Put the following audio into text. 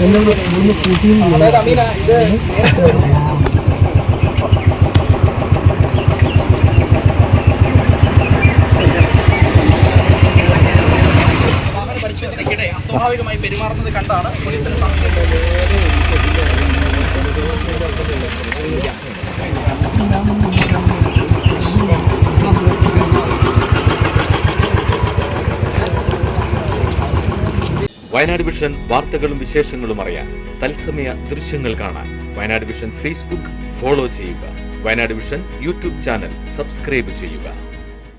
ഒന്നും കൂട്ടിയും അസ്വാഭാവികമായി പെരുമാറുന്നത് കണ്ടാണ് പോലീസിന് സംശയം. വയനാട് വിഷൻ വാർത്തകളും വിശേഷങ്ങളും അറിയാൻ തത്സമയ ദൃശ്യങ്ങൾ കാണാൻ വയനാട് വിഷൻ ഫേസ്ബുക്ക് ഫോളോ ചെയ്യുക. Wayanad vision YouTube channel subscribe ചെയ്യുക.